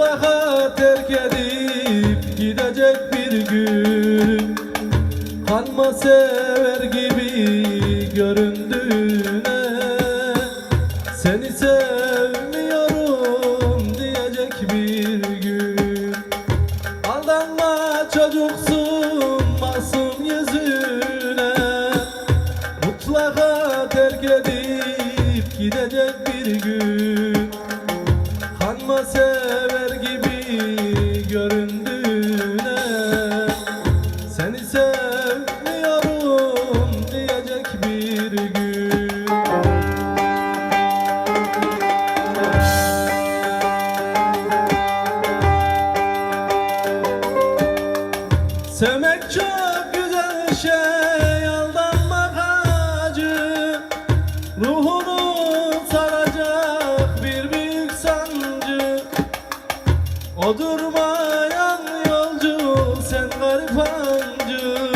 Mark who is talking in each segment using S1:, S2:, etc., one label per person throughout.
S1: Mutlaka terk edip gidecek bir gün. Kanma sever gibi göründüğüne Seni sevmiyorum diyecek bir gün. Aldanma çocuksun masum yüzüne Mutlaka terk edip gidecek bir gün Kanma sever gibi göründüğüne Seni sevmiyorum diyecek bir gün. Sevmek çok güzel şey aldanmak acı. Ruhunu O durmayan yolcu sen garip hancı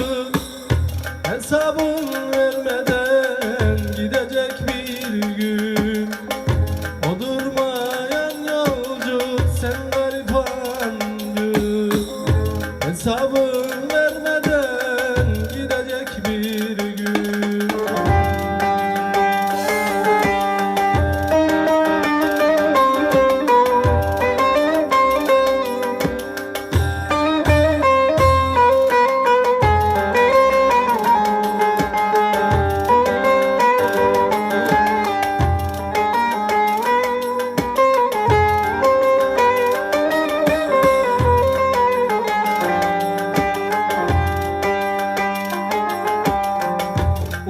S1: Hesabın vermeden gidecek bir gün. O durmayan yolcu sen garip hancı Hesabın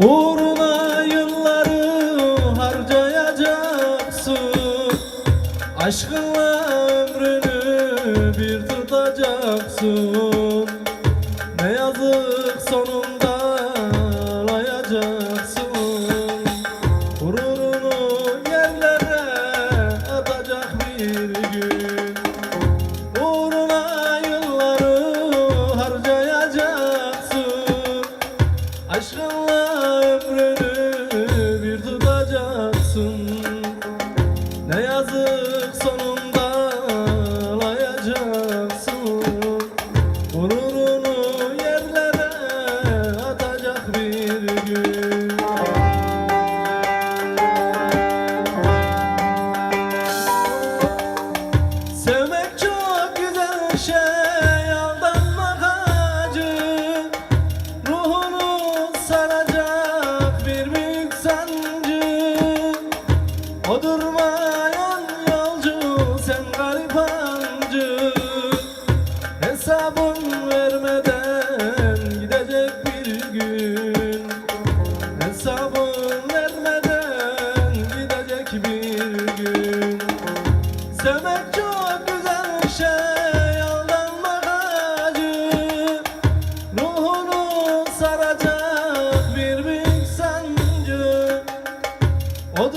S1: Uğruna yılları harcayacaksın. Aşkınla ömrünü bir tutacaksın O durmayan yolcu sen garip hancı Hesabın vermeden gidecek bir gün. Hesabın vermeden gidecek bir gün. Sevmek çok güzel şey aldanmak acı. Ruhunu saracak bir büyük sancı. O